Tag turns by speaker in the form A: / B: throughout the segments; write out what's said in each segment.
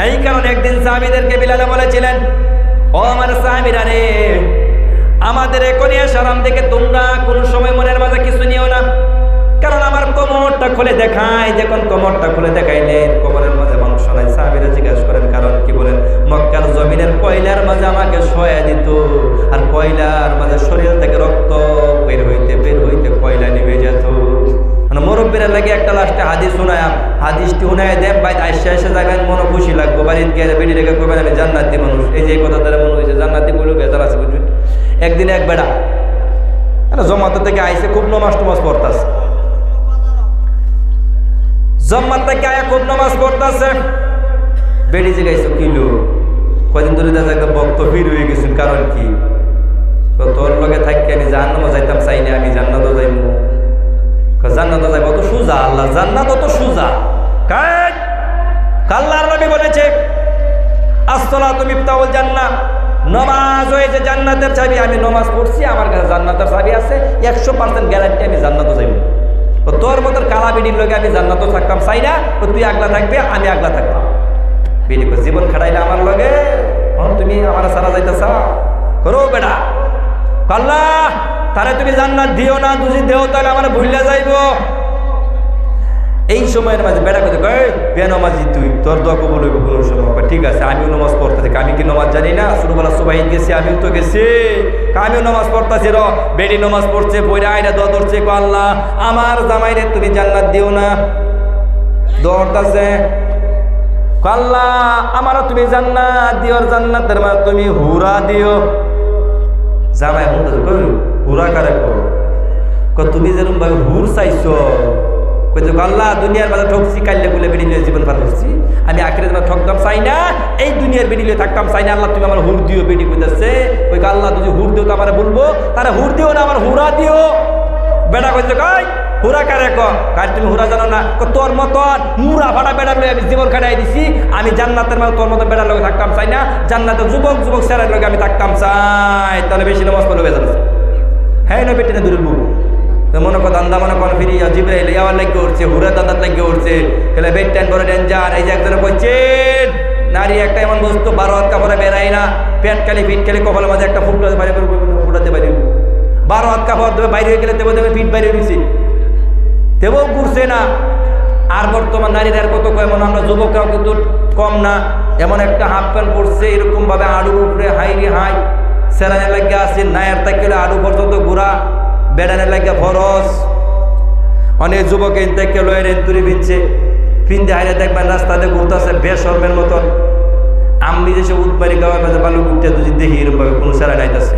A: এই কারণে একদিন সাহাবিদেরকে বিলালে বলেছিলেন, ও আমার সাহাবিরা রে, আমাদের এখনই সারাম থেকে তোমরা কোন সময় মনের মাঝে কিছু নিও না। কারণ আমার কোমরটা খুলে দেখায়, যখন কোমরটা খুলে দেখাইলে কোমরের মাঝে মাংস নাই। সাহাবিরা জিজ্ঞাসা করেন, কারণ কি? বলেন, মক্কার জমিনের কয়লার মাঝে আমাকে সয়া দিত, আর কয়লার মাঝে শরীর থেকে রক্ত বের হইতে বের হইতে কয়লা নিভে যেত। মানে মুরব্বীরা লাগে একটা লাস্টে হাদিস শোনায় হাদিসটি শুনায় দেন, ভাই, আইসে এসে যাবেন মনে খুশি লাগবো। বাড়ির গিয়ে বেড়ি রেখে করবেন আমি জান্নাতি মানুষ। এই যে কথা দ্বারা মনে হয়েছে জান্নাতি বলে বেজার আছে বুঝবেন একদিন এক বেড়া এটা জমাতে থেকে আইসে খুব নমাজ টমাজ পড়তাছে। জম্মার থেকে আয়া খুব নমাজ পড়তাছে। বেড়ি যে গাইছো কিলো কদিন ধরে দেখা একটা ভক্ত ভিড় হয়ে গেছেন কারণ কি? তো তোর লগে থাকি আমি জান্নাতও যাইতাম, চাই না আমি, জান্নাতও যাইমু। জান্নাত যাইব, অত সুজা, আল্লাহ, জান্নাত অত সুজা। কাল্লার নবী বলেছে আসলা তুমি তাউল জান্নাত নমাজ হয়েছে জান্নাতের চাবি, আমি নমাজ পড়ছি, আমার কাছে জান্নাতের চাবি আছে, একশো পার্সেন্ট গ্যারান্টি আমি জান্নাতও যাইব। তো তোর মতন কালা বিডির লোকে আমি জান্নাতও থাকতাম চাই না তো তুই আগলা থাকবে, আমি আগলা থাকতাম। বিডি জীবন খাটাইলে আমার লগে? তুমি আমার সারা যাইতেছ? করো বেটা। কাল্লা, তারে তুমি জান্নাত দিও না, যদি দেও, তাহলে আমার ভুললে যাইব। এই সময়ের মাঝে বেড়া কথা কয় নমাজি তুই তোর দোয়া কবুল হইব কোনো সময় ঠিক আছে আমিও নমাজ পড়তে থাকি আমি কি নমাজ জানি না? ছোটবেলা সবাই গেছি আমিও তো গেছি। আমিও নমাজ পড়তেছি র বেডি নমাজ পড়ছে বইরা আইরা দোয়া ধরছে কয়, আল্লাহ আমার জামাইরে তুমি জান্নাত দিও না। দৌড়তাছে আল্লাহ আমারও তুমি জান্নাত দিও আর জান্নাতের মা তুমি হুরা দিও। জামাই হুরা কারে কো ক তুমি যেরকম ভাবে হুর চাইছো কইতে, আল্লাহ, দুনিয়ার মাঝে ঠকছি কাল্লে বলে বেরিয়ে জীবন পার করছি। আমি আখের জন্য ঠকতাম, চাই না, এই দুনিয়ার বেরিয়ে থাকতাম, চাই না, আল্লাহ, তুমি আমার হুর দিও বেরি কইতেছে। ওই আল্লাহ, তুমি হুর দিও তো আমার বলব, তারা হুর দিও না, আমার হুরা দিও। বেটা কইছে কই, হুরা কারে কার, তুমি হুরা জানো না? তোর মতন মুরা ফাটা বেড়ার লই আমি জীবন কাটাই দিছি। আমি জান্নাতের মানে তোর মতো বেড়ার লগে থাকতাম, চাই না, জান্নাতের যুবক যুবক সেরার লগে আমি থাকতাম, চাই। তাহলে বেশি পড়লে বেজাল আছে হ্যাঁ না বেটে না দূরের তো মনে কর দান্দা মনে কর ফিরি জিব্রাইল ইয়াওয়ার লাগে উঠছে, হুরা দান্দাত লাগে উঠছে। তাহলে বেড টেন বড় ডেঞ্জার এই যে একজনে কইছেন নারী একটা এমন বস্তু, বারো হাত কাপড়ে বেড়াই না, পেট খালি পিঠ খালি, কপালের মাঝে একটা ফুটাতে পারি ফুটাতে পারি বারো হাত কাপড় দেবে, বাইরে গেলে দেবে দেবে পিঠ বাইরে হয়েছে দেবও ঘুরছে না। আর বর্তমান নারীদের আর কত কয়, মনে আমরা যুবকরাও কিন্তু কম না। এমন একটা হাফ প্যান্ট পরছে এরকম ভাবে আড়ুর উপরে হাই রে হাই সেরানের লাগিয়ে আছে, নায়ের তাকিলে আড়ু পর্যন্ত ঘোরা। বেড়ানের লাগিয়ে ফরস অনেক যুবক থেকে লয়ের এন্তুরি পিনছে পিনতে হাইরে দেখবেন রাস্তাতে ঘুরতেছে বেশর্মের মতন। আমি যে উৎপারি গাওয়ার মাঝে বালু ঘুরতে যদি দেখি এরকম ভাবে কোনো সেরা নাইতেছে।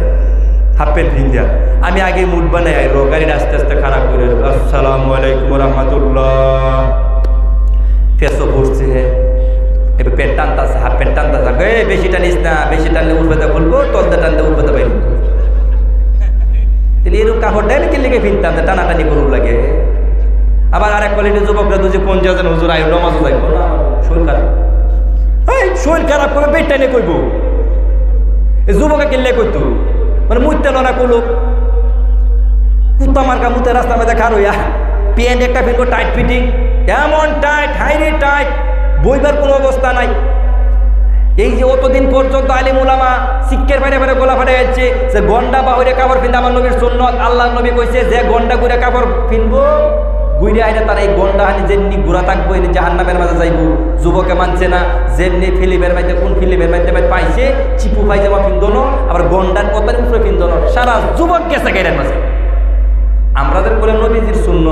A: হাফ প্যান্ট পিন্দিয়া আমি আগে মুড বানাই আইলো, গাড়িটা আস্তে আস্তে খারাপ করে। আসসালামু আলাইকুম রহমতুল্লাহ ফেসও পড়ছে। এবার প্যান্ট টানতাছে, হাফ প্যান্ট টানতাছে। বেশি টানিস না, বেশি টানলে উঠবে বলব তলতে টানলে উঠবে বাইর। তাহলে এরকম কাপড় দেয় নাকি লেগে ফিনতাম টানাটানি করুক লাগে। আবার আরেক কোয়ালিটির যুবকরা দুজি কোন যাচ্ছেন হুজুর আয়ু নমাজও যাইব। না শরীর খারাপ। এই, শরীর খারাপ করে পেট টাইনে কইব। যুবকে কিনলে কইতো মানে মুইতে না কলো কুত্তা মার্কা মুতে রাস্তার মধ্যে খার হইয়া প্যান্ট একটা ফিরবো টাইট ফিটিং এমন টাইট হাইরি টাইট বইবার কোনো অবস্থা নাই। এই যে অতদিন পর্যন্ত আলিম উলামা শিক্ষের বাইরে বাইরে গোলা ফাটে যাচ্ছে যে গন্ডা বা হইরে কাপড় পিনতে আমার নবীর সুন্নত আল্লাহ নবী কইছে, যে গন্ডা গুড়ে কাপড় পিনবো গুইরে আইলে তার এই গন্ডা হানি যেমনি গুড়া থাকব এনে জাহান্নামের মাঝে যাইব। যুবকে মানছে না, যেমনি ফিলিমের মাঝে কোন ফিলিমের মাঝে পাইছে, চিপু পাইজামা পিন্দনো আবার গন্ডার কতার উপরে পিন্দনো সারা যুবক গেছে গাইরের মাঝে। আমাদের বলে, নবীজির শূন্য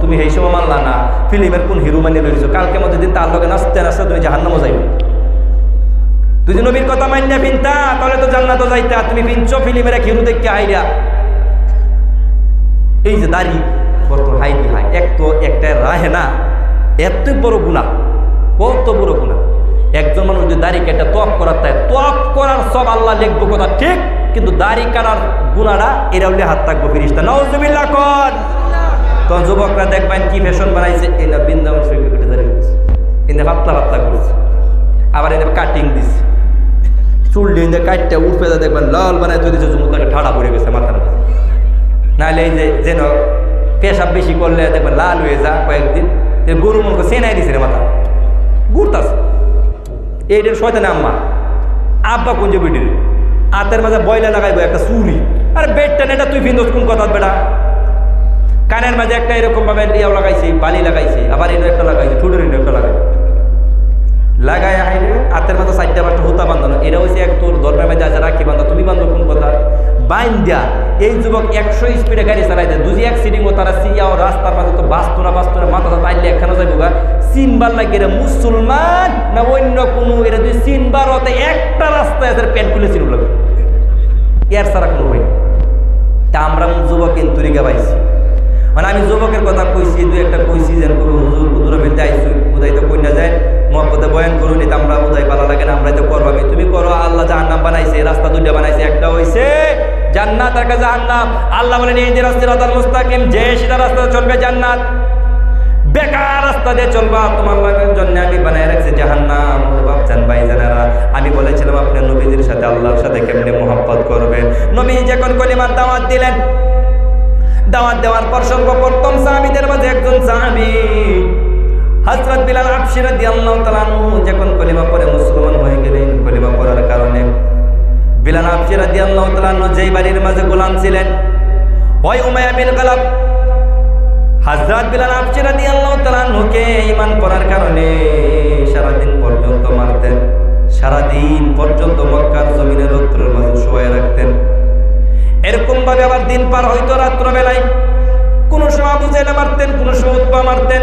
A: তুমি সেই সময় মানলা না। ফিল্মের কোন হিরো মানি রয়েছো কালকে মধ্যে দিন তার লগে নাচতে নাচতে তুমি জাহান্নামও যাইবে। তুই যদি নবীর কথা মান্যা ফিনতা, তাহলে তো জান্নাত যাইতা। তুমি ফিনছো, ফিল্মের হিরো দেখতে আইরা। এই যে দাড়ি, কত হাই হাই। এক তো একটা রাহে না, এত বড় গুণা, কত বড় গুণা। একজন মানুষ যদি দাড়ি কেটে তপ করার তাই তপ করার সব আল্লাহ লিখব কথা ঠিক, কিন্তু দাড়ি কাটার গুণাটা এরা উল্লে হাত থাকব ফিরিস্তা। নজুবিল্লা কর তখন যুবকরা দেখবেন কি ফ্যাশন বানাইছে, এই না চুল দিয়ে কাটটা উঠবে দেখবেন লাল বানায় তৈরি জুমুতাকে ঠাড়া পড়ে গেছে মাথার মাঝে নাহলে এই যে, যেন পেশাব বেশি করলে দেখবেন লাল হয়ে যা কয়েকদিন। গরু মনে করে সেনাই দিছে রে মাথা। ঘুরতাছে। এইটার শয়তানে আম্মা। আব্বা কুঞ্জে বেটির? আতের মাঝে বয়লা লাগাইবো একটা চুরি আরে বেডটা এটা তুই ভিন্দস কোন কথা বেটা? কানের মাঝে একটা এরকম ভাবে ইয়াও লাগাইছি, বালি লাগাইছি, আবার এনে একটা লাগাইছি, ঠুটের একটা লাগাই লাগাই আইলে হাতের মাথা চারটা পাঁচটা হুতা বান্ধানো এটা হচ্ছে এক তোর ধর্মের মাঝে আছে রাখি বান্ধা। তুমি বান্ধব কোন কথা? বাইন্দা, এই যুবক একশো স্পিডে গাড়ি চালাই দেয়। দুজি এক সিটিং তারা সিয়াও রাস্তার মাঝে তো বাঁচতো না বাঁচতো না মাথা তাইলে একখানে যাইব গা। সিনবার লাগে এরা মুসলমান না অন্য কোনো? এরা দুই সিনবার হতে একটা রাস্তায় এদের প্যান্ট খুলে ছিল লাগে এর সারা কোনো হয়নি তা আমরা যুবক কিন্তু রিগা পাইছি। মানে আমি যুবকের কথা কইছি দুই একটা কইছি যেন হুজুর হুজুর বেলতে আইসু উদয় তো না যায়। মহব্বতে বয়ান করুন, এটা আমরা উদয় ভালো লাগে না, আমরা তো করব আমি। তুমি করো, আল্লাহ জাহান্নাম বানাইছে রাস্তা দুইটা বানাইছে, একটা হইছে জান্নাত জাহান্নাম। আল্লাহ বলেন, এই যে রাস্তা মুস্তাকিম, যে সেটা রাস্তা চলবে জান্নাত। বেকার রাস্তা দিয়ে চলবা, তোমার জন্য আমি রাখছি জাহান্নাম। বাপচান ভাই জানারা আমি বলেছিলাম আপনার নবীজির সাথে, আল্লাহর সাথে কেমনে মোহাম্মত করবেন। নবী যখন কলিমার দাওয়াত দিলেন, দাওয়াত দেওয়ার পর সর্বপ্রথম সাহাবিদের রাদিয়াল্লাহু তাআলা আনহু যখন কলিমা পড়ে, মুসলমান হয়ে গেলেন কলিমা পড়ার কারণে। বিলাল আবশির রাদিয়াল্লাহু তাআলা আনহু যেই বাড়ির মাঝে গোলাম ছিলেন, ওই উমাইয়া বিন কালাব হযরত বিলাল আবশির রাদিয়াল্লাহু তাআলা আনহুকে ঈমান করার কারণে সারাদিন পর্যন্ত মারতেন। সারাদিন পর্যন্ত মক্কার জমিনের রৌদ্রের মাঝে শোয়া রাখতেন। এরকম ভাবে আবার দিন পার হইতো রাত্রবেলায়। কোনো সময় বুঝাইলে মারতেন, কোনো সময় উৎপা মারতেন।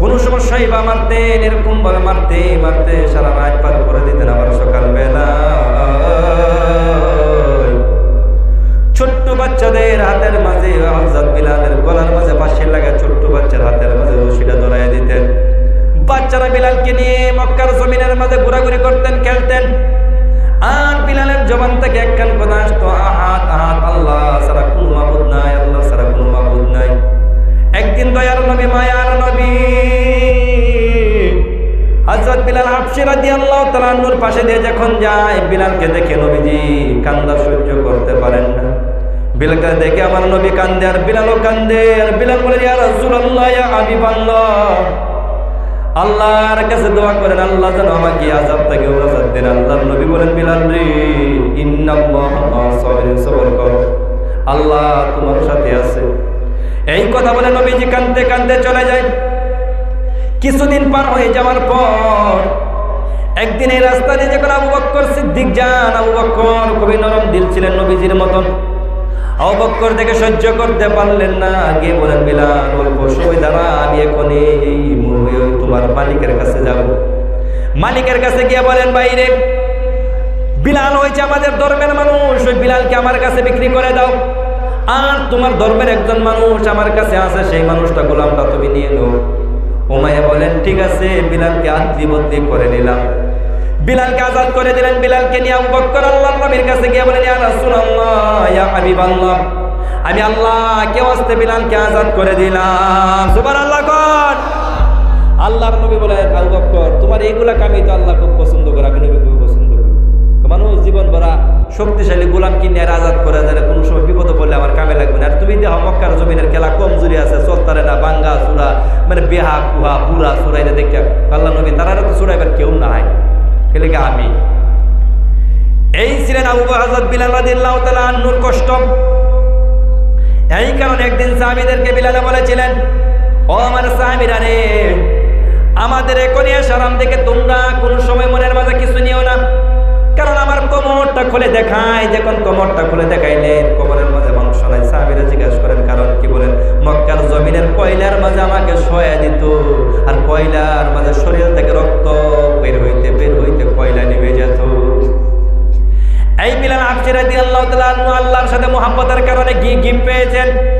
A: কোনো সময় বা মারতেন এরকম ভাবে মারতে মারতে সারা রাত পার করে দিতেন আবার সকালবেলা। ছোট্ট বাচ্চাদের হাতের মাঝে হযরত বিলালের গলার মাঝে, পাশে লাগা ছোট্ট বাচ্চার হাতের মাঝে রশিটা ধরাই দিতেন। বাচ্চারা বিলালকে নিয়ে মক্কার জমিনের মাঝে ঘোরাঘুরি করতেন, খেলতেন। আর বিলালের জবান থেকে একখান কথা আসতো, আহাত আহাত, আল্লাহ সারা কোন মাবুদ নাই, আল্লাহ সারা কোন মাবুদ নাই। একদিন দয়ার নবী মায়ার নবী হযরত বিলাল হাফসি রাদিয়াল্লাহু তাআলা নূর পাশে দিয়ে যখন যায়, বিলালকে দেখে নবীজি কান্দা সহ্য করতে পারেন না। বিলালকে দেখে আমার নবী কান্দে আর বিলালও কান্দে। আর বিলাল বলে, ইয়া রাসূলুল্লাহ, ইয়া আল্লাহর কাছে দোয়া করেন, আল্লাহ যেন আমাকে আজাব থেকে আজাব দেন। নবী বলেন, বিলাল রে, ইন্নাল্লাহ সবর কর। আল্লাহ তোমার সাথে আছে। এই কথা বলে নবীজি কান্দতে কান্দতে চলে যায়। কিছুদিন পার হয়ে যাওয়ার পর একদিন এই রাস্তা দিয়ে যখন আবু বক্কর সিদ্দিক যান, আবু বক্কর খুবই নরম দিল ছিলেন নবীজির মতন। আবু বক্কর দেখে সহ্য করতে পারলেন না, গিয়ে বলেন, বিলাল, অল্প সময় দাঁড়া, আমি এখন এই তোমার মালিকের কাছে যাব। মালিকের কাছে গিয়ে বলেন বাইরে বিলাল হয়েছে আমাদের ধর্মের মানুষ, ওই বিলালকে আমার কাছে বিক্রি করে দাও। আর তোমার ধর্মের একজন মানুষ আমার কাছে আছে, সেই মানুষটা গোলামটা তুমি নিয়ে নাও। ওমাইয়া বলেন, ঠিক আছে, বিলালকে বদলি করে নিলাম। বিলালকে আজাদ করে দিলেন। বিলালকে নিয়ে আবু বকর আল্লাহর নবীর কাছে গিয়ে বলেন, ইয়া রাসূলুল্লাহ, ইয়া হাবিবাল্লাহ, আমি আল্লাহ কে ওয়াস্তে বিলালকে আজাদ করে দিলাম। সুবহানাল্লাহ কোন আল্লাহর নবী বলেন, আবু বকর তোমার এইগুলা কামই তো আল্লাহ খুব পছন্দ করে আমি নবী খুব পছন্দ করি মানুষ জীবন ভরা শক্তিশালী গোলাম কিনে আর আজাদ করে যায় কোনো সময় বিপদে পড়লে আমার কামে লাগবে না। আর তুমি দেহ মক্কার জমিনের খেলা কমজোরি আছে, চলতারে না, বাঙ্গা, চূড়া মানে বেহা, কুহা পুরা চুরাইলে দেখে আল্লাহ নবী, তারা তো চুরাইবার কেউ নাই। খেলে আমি? এই ছিলেন আবু হাজর বিলাল রাদিয়াল্লাহু তাআলা আন্নুর কষ্ট। এই কারণে একদিন সাহাবীদেরকে বিলালে বলেছিলেন, ও আমার সাহাবীরা রে, আমাদের এখনই সারাম থেকে তোমরা কোনো সময় মনের মাঝে কিছু নিও না। কারণ আমার কোমরটা খুলে দেখায় যখন কোমরটা খুলে দেখাইলেন, কোমরের মাঝে মাংস নাই। সাহাবীরা জিজ্ঞাসা করেন, কারণ কি বলেন? মক্কার জমিনের কয়লার মাঝে আমাকে সয়া দিত, আর কয়লার মাঝে শরীর থেকে রক্ত বের হইতে বের হইতে কয়লা নিভে যেত। এই বিলাল আফসিরা দিয়ে আল্লাহ আল্লাহর সাথে মোহাম্মতের কারণে গি গিফট পেয়েছেন?